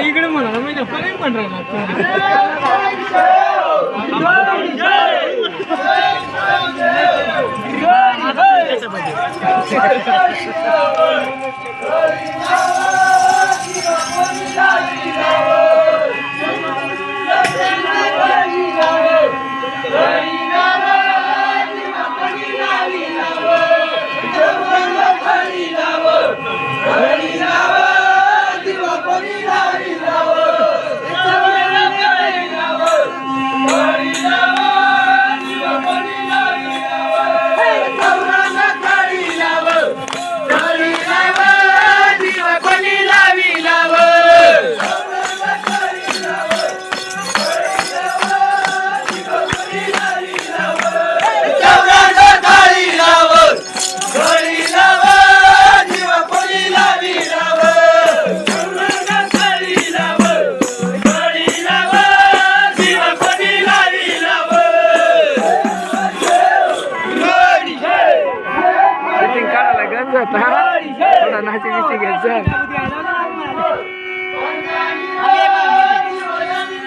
इकडे म्हणा म्हणजे काही पण राहिला না নাচে গেছে গেছে